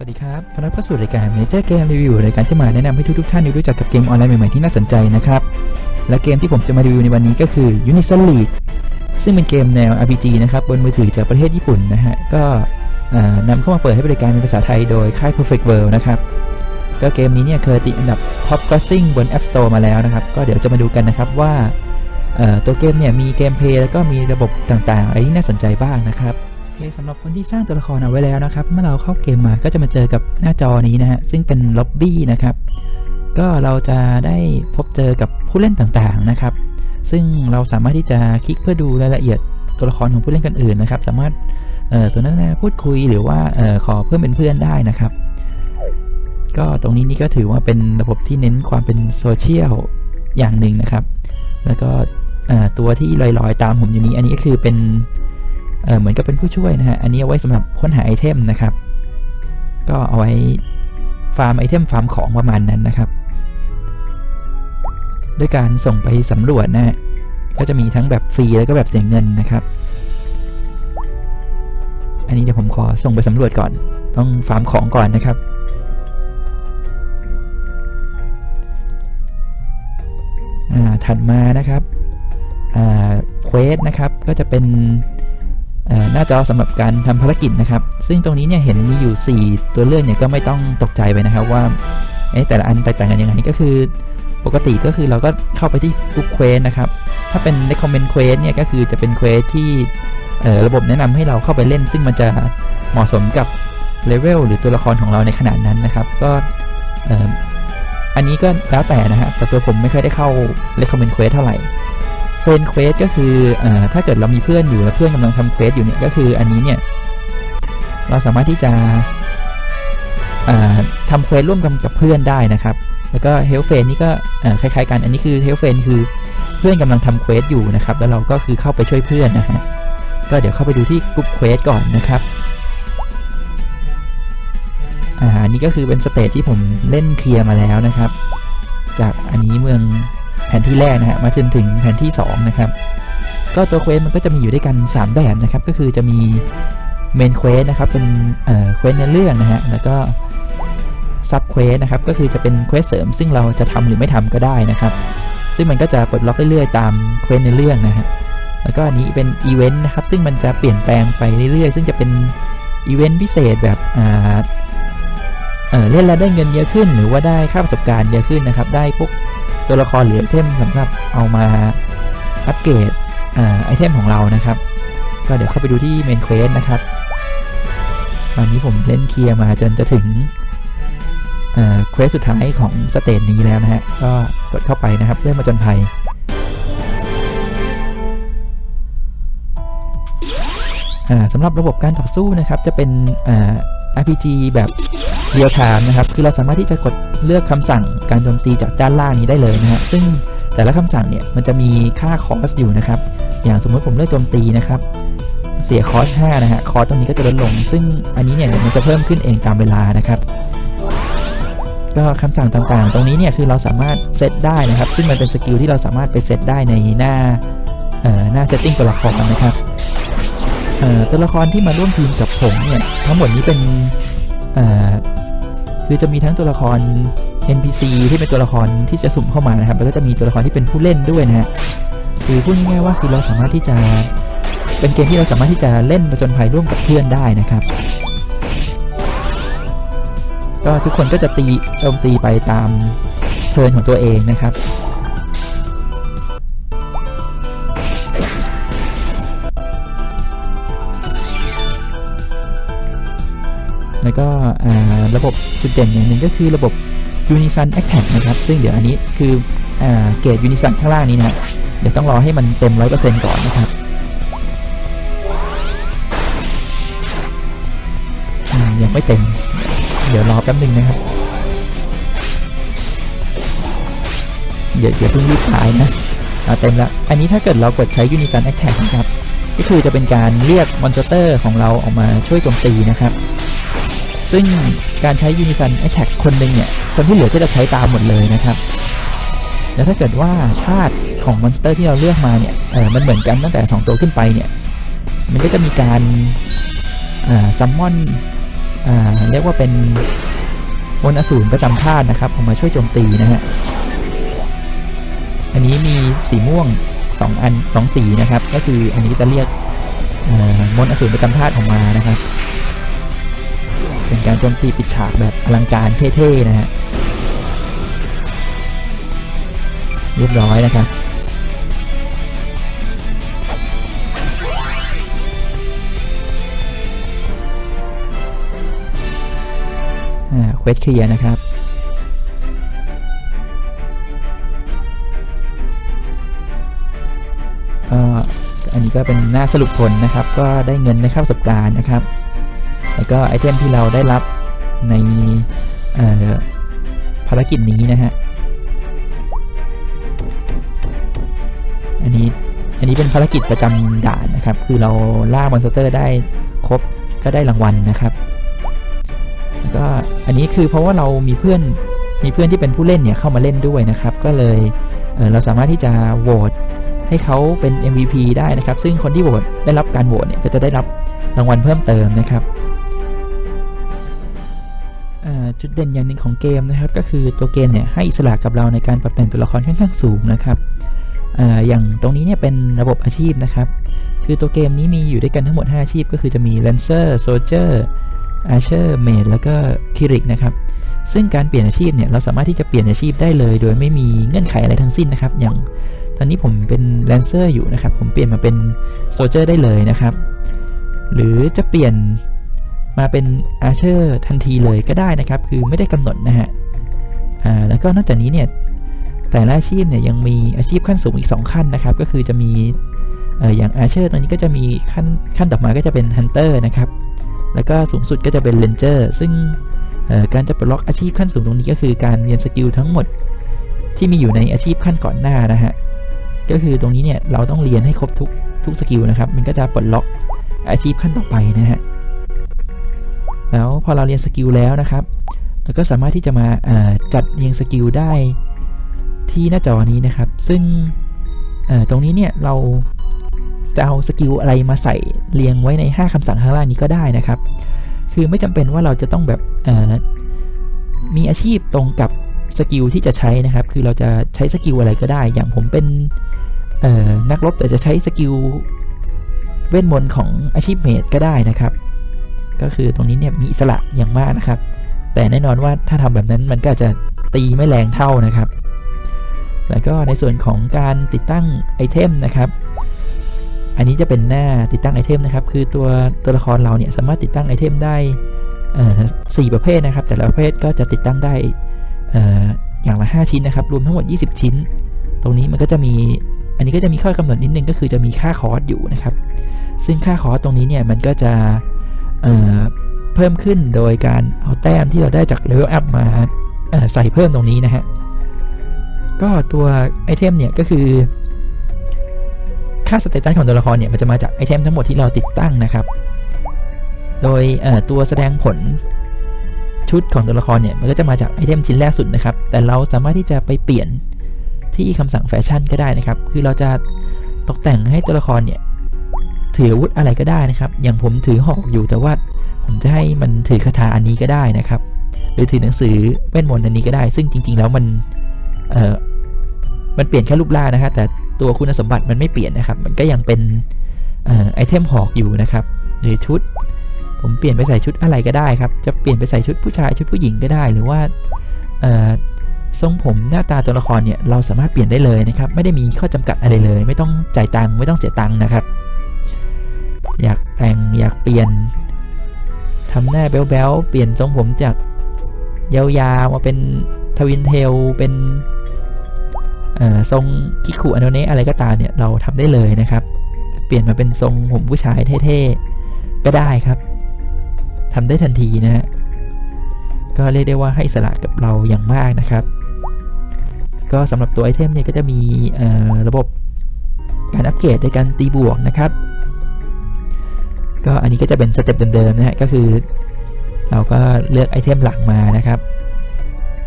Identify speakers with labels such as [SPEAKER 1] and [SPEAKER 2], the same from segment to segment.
[SPEAKER 1] สวัสดีครับขอรับเข้าสู่รายการ Major Game Review รายการที่มาแนะนำให้ทุกๆท่านได้รู้จักกับเกมออนไลน์ใหม่ๆที่น่าสนใจนะครับ และเกมที่ผมจะมารีวิวในวันนี้ก็คือ Unison League ซึ่งเป็นเกมแนว RPG นะครับบนมือถือจากประเทศญี่ปุ่นนะฮะ ก็อ่านำเข้ามาเปิดให้บริการเป็นภาษาไทยโดยค่าย Perfect World นะครับก็เกมนี้เนี่ยเคยติดอันดับ Top Grossing บน App Store มาแล้วนะครับ ก็เดี๋ยวจะมาดูกันนะครับว่าตัวเกมเนี่ยมีเกมเพลย์แล้วก็มีระบบต่างๆอะไรที่น่าสนใจบ้างนะครับ คสำหรับคนที่สร้างตัวละครเอาไว้แล้วนะครับ เมื่อเราเข้าเกมมาก็จะมาเจอกับหน้าจอนี้นะฮะซึ่งเป็นล็อบบี้นะครับ ก็เราจะได้พบเจอกับผู้เล่นต่างๆนะครับ ซึ่งเราสามารถที่จะคลิกเพื่อดูรายละเอียดตัวละครของผู้เล่นคนอื่นนะครับ สามารถเอ่อสนทนาพูดคุยหรือว่าเออขอเพิ่มเป็นเพื่อนได้นะครับ ก็ตรงนี้นี่ก็ถือว่าเป็นระบบที่เน้นความเป็นโซเชียลอย่างหนึ่งนะครับ แล้วก็เอ่อตัวที่ลอยๆ ตามผมอยู่นี้อันนี้ก็คือเป็น เออเหมือนกับเป็นผู้ช่วยนะฮะ อันนี้เอาไว้สำหรับค้นหาไอเทมนะครับ ก็เอาไว้ฟาร์มไอเทมฟาร์มของประมาณนั้นนะครับ ด้วยการส่งไปสำรวจนะฮะ ก็จะมีทั้งแบบฟรีแล้วก็แบบเสียเงินนะครับ อันนี้เดี๋ยวผมขอส่งไปสำรวจก่อน ต้องฟาร์มของก่อนนะครับอ่าถัดมานะครับอ่าเควสนะครับ ก็จะเป็น น้าจอสำหรับการทำภารกิจนะครับ ซึ่งตรงนี้เนี่ยเห็นมีอยู่ 4 ตัวเลือกเนี่ยก็ไม่ต้องตกใจไปนะครับว่าเอ๊ะแต่ละอันแตกต่างกันยังไงก็คือปกติก็คือเราก็เข้าไปที่ก o ุ p เควสนะครับ ถ้าเป็น recommend quest เนี่ยก็คือจะเป็นเควสที่ระบบแนะนำให้เราเข้าไปเล่น ซึ่งมันจะเหมาะสมกับเลเวลหรือตัวละครของเราในขนาดนั้นนะครับ ก็อันนี้ก็แล้วแต่นะฮะแต่ตัวผมไม่เคยได้เข้า recommend quest เท่าไหร่ เฟรนเควสก็คืออถ้าเกิดเรามีเพื่อนอยู่แล้วเพื่อนกำลังทำเควสอยู่เนี่ยก็คืออันนี้เนี่ยเราสามารถที่จะทำเควสร่วมกันกับเพื่อนได้นะครับ แล้วก็เฮลเฟนนี่ก็คล้ายๆกัน อันนี้คือเฮลเฟนคือเพื่อนกำลังทำเควสอยู่นะครับ แล้วเราก็คือเข้าไปช่วยเพื่อนนะฮะ ก็เดี๋ยวเข้าไปดูที่กลุ่มเควสก่อนนะครับอ่านนี้ก็คือเป็นสเตจที่ผมเล่นเคลียร์มาแล้วนะครับ จากอันนี้เมือง แผนที่แรกนะฮะมาจนถึงแผนที่ 2 นะครับ ก็ตัวเควสมันก็จะมีอยู่ด้วยกัน 3 แบบนะครับ ก็คือจะมีเมนเควสนะครับเป็นเอ่อเควสในเรื่องนะฮะแล้วก็ซับเควสนะครับก็คือจะเป็นเควสเสริม ซึ่งเราจะทำหรือไม่ทำก็ได้นะครับ ซึ่งมันก็จะปลดล็อกเรื่อยๆตามเควสในเรื่องนะฮะแล้วก็อันนี้เป็นอีเวนต์นะครับซึ่งมันจะเปลี่ยนแปลงไปเรื่อยๆ ซึ่งจะเป็นอีเวนต์พิเศษแบบอ่าเออเล่นแล้วได้เงินเยอะขึ้น หรือว่าได้ค่าประสบการณ์เยอะขึ้นนะครับ ได้พวก ตัวละครหรือไอเทมสำหรับเอามาอัปเกรดไอเทมของเรานะครับ ก็เดี๋ยวเข้าไปดูที่เมนเควสนะครับตอนนี้ผมเล่นเคลียร์มาจนจะถึงเควสสุดท้ายของสเตจนี้แล้วนะฮะ ก็กดเข้าไปนะครับเรื่องมาจนภัยสำหรับระบบการต่อสู้นะครับจะเป็นอ่า RPG แบบ เรียลไทม์นะครับ คือเราสามารถที่จะกดเลือกคำสั่งการโจมตีจากด้านล่างนี้ได้เลยนะฮะซึ่งแต่ละคำสั่งเนี่ยมันจะมีค่าคอสอยู่นะครับ อย่างสมมติผมเลือกโจมตีนะครับ เสียคอส5นะฮะคอสตรงนี้ก็จะลดลง ซึ่งอันนี้เนี่ยมันจะเพิ่มขึ้นเองตามเวลานะครับก็คำสั่งต่างๆ ตรงนี้เนี่ยคือเราสามารถเซตได้นะครับ ซึ่งมันเป็นสกิลที่เราสามารถไปเซตได้ในหน้าเอ่อหน้าเซตติ้งตัวละครนะครับเอ่อตัวละครที่มาร่วมทีมกับผมเนี่ยทั้งหมดนี้เป็นเอ่อ คือจะมีทั้งตัวละคร NPC ที่เป็นตัวละครที่จะสุ่มเข้ามานะครับ แล้วก็จะมีตัวละครที่เป็นผู้เล่นด้วยนะฮะคือพูดง่ายๆว่าคือเราสามารถที่จะเป็นเกมที่เราสามารถที่จะเล่นประจนภัยร่วมกับเพื่อนได้นะครับ ก็ทุกคนก็จะตีโจมตีไปตามเทิร์นของตัวเองนะครับ ก็ระบบจุดเด่นอย่างหนึ่งก็คือระบบ Unison Attack นะครับ ซึ่งเดี๋ยวอันนี้คืออเกรด Unison ข้างล่างนี้นะเดี๋ยวต้องรอให้มันเต็ม 100%ก่อนนะครับยังไม่เต็ม เดี๋ยวรอแป๊บหนึงนะครับเดี๋ยวเดี๋ยวเพิ่งรีบขายนะเต็มแล้วอันนี้ถ้าเกิดเรากดใช้ Unison Attack นะครับก็คือจะเป็นการเรียกมอนสเตอร์ของเราออกมาช่วยโจมตีนะครับ ซึ่งการใช้ Unison Attack คนหนึ่งเนี่ย คนที่เหลือก็จะใช้ตามหมดเลยนะครับ แล้วถ้าเกิดว่าธาตุของมอนสเตอร์ที่เราเลือกมาเนี่ยเออมันเหมือนกันตั้งแต่ 2 ตัวขึ้นไปเนี่ย มันก็จะมีการซัมมอนเรียกว่าเป็นมนอสูรประจำธาตุนะครับเอามาช่วยโจมตีนะฮะ อันนี้มีสีม่วงสองอันสองสีนะครับ ก็คืออันนี้จะเรียกเอ่อมนอสูรประจำธาตุออกมานะครับ เป็นการโจมตีปิดฉากแบบอลังการเท่ๆนะฮะเรียบร้อยนะครับอ่าเควสเคลียร์นะครับก็อันนี้ก็เป็นหน้าสรุปผลนะครับ ก็ได้เงินในค่าประสบการณ์นะครับ แล้วก็ไอเทมที่เราได้รับในภารกิจนี้นะฮะ อันนี้ อันนี้เป็นภารกิจประจำด่านนะครับ คือเราล่ามอนสเตอร์ได้ครบก็ได้รางวัลนะครับ แล้วก็อันนี้คือเพราะว่าเรามีเพื่อนมีเพื่อนที่เป็นผู้เล่นเนี่ยเข้ามาเล่นด้วยนะครับ ก็เลยเเราสามารถที่จะโหวตให้เขาเป็น MVP ได้นะครับ ซึ่งคนที่โหวตได้รับการโหวตเนี่ยก็จะได้รับรางวัลเพิ่มเติมนะครับ จุดเด่นอย่างหนึ่งของเกมนะครับ ก็คือตัวเกมเนี่ยให้อิสระกับเราในการปรับแต่งตัวละครค่อนข้างสูงนะครับออย่างตรงนี้เนี่ยเป็นระบบอาชีพนะครับ คือตัวเกมนี้มีอยู่ด้วยกันทั้งหมด 5 อาชีพ ก็คือจะมี Lancer Soldier Archer Mage แล้วก็ Cleric นะครับ ซึ่งการเปลี่ยนอาชีพเนี่ยเราสามารถที่จะเปลี่ยนอาชีพได้เลย โดยไม่มีเงื่อนไขอะไรทั้งสิ้นนะครับ อย่างตอนนี้ผมเป็น Lancer อยู่นะครับ ผมเปลี่ยนมาเป็น Soldier ได้เลยนะครับ หรือจะเปลี่ยน มาเป็น Archer ทันทีเลยก็ได้นะครับ คือไม่ได้กำหนดนะฮะอ่าแล้วก็นอกจากนี้เนี่ยแต่ละอาชีพเนี่ยยังมีอาชีพขั้นสูงอีก 2 ขั้นนะครับ ก็คือจะมีเอออย่าง Archer ตรงนี้ก็จะมีขั้นขั้นต่อมาก็จะเป็น Hunter นะครับ แล้วก็สูงสุดก็จะเป็น Ranger ซึ่งการจะปลดล็อกอาชีพขั้นสูงตรงนี้ก็คือการเรียนสกิลทั้งหมดที่มีอยู่ในอาชีพขั้นก่อนหน้านะฮะก็คือตรงนี้เนี่ยเราต้องเรียนให้ครบทุกทุกสกิลนะครับ มันก็จะปลดล็อกอาชีพขั้นต่อไปนะฮะ แล้วพอเราเรียนสกิลแล้วนะครับเราก็สามารถที่จะมาจัดเรียงสกิลได้ที่หน้าจอนี้นะครับ ซึ่งตรงนี้เนี่ยเราจะเอาสกิลอะไรมาใส่เรียงไว้ใน 5คำสั่งข้างล่างนี้ก็ได้นะครับ คือไม่จำเป็นว่าเราจะต้องแบบมีอาชีพตรงกับสกิลที่จะใช้นะครับ คือเราจะใช้สกิลอะไรก็ได้ อย่างผมเป็นนักรบแต่จะใช้สกิลเวทมนต์ของอาชีพเมดก็ได้นะครับ ก็คือตรงนี้เนี่ยมีอิสระอย่างมากนะครับ แต่แน่นอนว่าถ้าทำแบบนั้นมันก็จะตีไม่แรงเท่านะครับ แล้วก็ในส่วนของการติดตั้งไอเทมนะครับอันนี้จะเป็นหน้าติดตั้งไอเทมนะครับ คือตัวตัวละครเราเนี่ยสามารถติดตั้งไอเทมได้สี่ประเภทนะครับ แต่ละประเภทก็จะติดตั้งได้อย่างละ 5 ชิ้นนะครับ รวมทั้งหมด 20 ชิ้น ตรงนี้มันก็จะมี อันนี้ก็จะมีข้อกำหนดนิดนึงก็คือจะมีค่าคอร์สอยู่นะครับ ซึ่งค่าคอร์สตรงนี้เนี่ยมันก็จะ เเพิ่มขึ้นโดยการเอาแต้มที่เราได้จากเลเวลอัพมาใส่เพิ่มตรงนี้นะฮะ ก็ตัวไอเทมเนี่ยก็คือ ค่าสเตตัสของตัวละครเนี่ยมันจะมาจากไอเทมทั้งหมดที่เราติดตั้งนะครับ โดยตัวแสดงผลชุดของตัวละครเนี่ยมันก็จะมาจากไอเทมชิ้นแรกสุดนะครับ แต่เราสามารถที่จะไปเปลี่ยนที่คำสั่งแฟชั่นก็ได้นะครับ คือเราจะตกแต่งให้ตัวละครเนี่ย ถืออาวุธอะไรก็ได้นะครับ อย่างผมถือหอกอยู่แต่ว่าผมจะให้มันถือคาถาอันนี้ก็ได้นะครับ หรือถือหนังสือเวทมนต์อันนี้ก็ได้ ซึ่งจริง ๆ แล้วมันเอ่อมันเปลี่ยนแค่รูปร่างนะฮะแต่ตัวคุณสมบัติมันไม่เปลี่ยนนะครับ มันก็ยังเป็นไอเทมหอกอยู่นะครับ หรือชุด ผมเปลี่ยนไปใส่ชุดอะไรก็ได้ครับ จะเปลี่ยนไปใส่ชุดผู้ชายชุดผู้หญิงก็ได้ หรือว่าทรงผมหน้าตาตัวละครเนี่ยเราสามารถเปลี่ยนได้เลยนะครับ ไม่ได้มีข้อจำกัดอะไรเลย ไม่ต้องจ่ายตังค์ไม่ต้องเสียตังค์นะครับ อยากแต่งอยากเปลี่ยนทำหน้าแบ๊วๆเปลี่ยนทรงผมจากยาวๆมาเป็นทวินเทลเป็นทรงคิคุอโนเนะอะไรก็ตามเนี่ยเราทำได้เลยนะครับ เปลี่ยนมาเป็นทรงผมผู้ชายเท่ๆก็ได้ครับทำได้ทันทีนะฮะก็เรียกได้ว่าให้สละกับเราอย่างมากนะครับ ก็สำหรับตัวไอเทมเนี่ยก็จะมีระบบการอัปเกรดในการตีบวกนะครับ ก็อันนี้ก็จะเป็นสเต็ปเดิมๆนะฮะก็คือ เราก็เลือกไอเทมหลักมานะครับ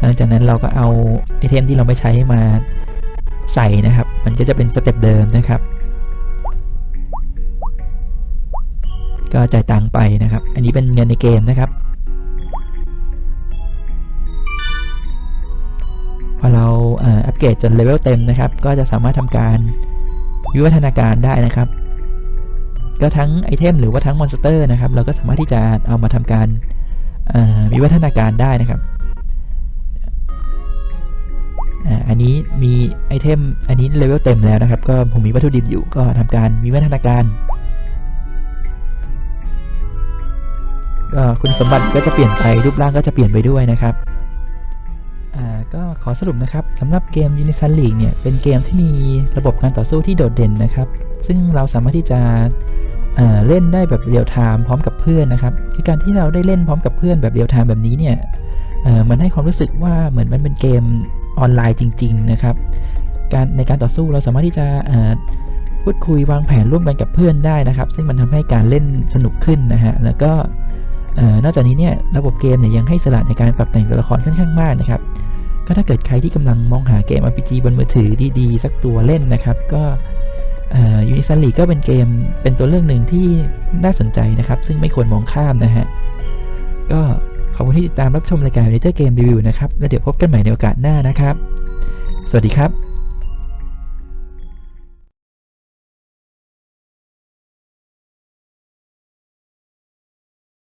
[SPEAKER 1] หลังจากนั้นเราก็เอาไอเทมที่เราไม่ใช้มาใส่นะครับ มันก็จะเป็นสเต็ปเดิมนะครับ ก็จ่ายตังไปนะครับ อันนี้เป็นเงินในเกมนะครับ พอเราอัปเกรดจนเลเวลเต็มนะครับ ก็จะสามารถทำการวิวัฒนาการได้นะครับ ก็ทั้งไอเทมหรือว่าทั้งมอนสเตอร์นะครับเราก็สามารถที่จะเอามาทำการเอ่อวิวัฒนาการได้นะครับอันนี้มีไอเทมอันนี้เลเวลเต็มแล้วนะครับ ก็ผมมีวัตถุดิบอยู่ก็ทำการวิวัฒนาการก็คุณสมบัติก็จะเปลี่ยนไปรูปร่างก็จะเปลี่ยนไปด้วยนะครับ ก็ขอสรุปนะครับสำหรับเกม Unison League เนี่ยเป็นเกมที่มีระบบการต่อสู้ที่โดดเด่นนะครับ ซึ่งเราสามารถที่จะเเล่นได้แบบเรียลไทม์พร้อมกับเพื่อนนะครับคือการที่เราได้เล่นพร้อมกับเพื่อนแบบเรียลไทม์แบบนี้เนี่ยมันให้ความรู้สึกว่าเหมือนมันเป็นเกมออนไลน์จริง ๆ นะครับ การในการต่อสู้เราสามารถที่จะพูดคุยวางแผนร่วมกันกับเพื่อนได้นะครับ ซึ่งมันทำให้การเล่นสนุกขึ้นนะฮะแล้วก็นอกจากนี้เนี่ยระบบเกมเนี่ยยังให้สละในการปรับแต่งตัวละครค่อนข้างมากนะครับ ก็ถ้าเกิดใครที่กำลังมองหาเกม RPG บนมือถือดีๆ สักตัวเล่นนะครับ ก็ยูนิซันลีก็เป็นเกมเป็นตัวเรื่องหนึ่งที่น่าสนใจนะครับ ซึ่งไม่ควรมองข้ามนะฮะ ก็ขอบคุณที่ติดตามรับชมรายการ Nature Game Review นะครับ แล้วเดี๋ยวพบกันใหม่ในโอกาสหน้านะครับ สวัสดีครับ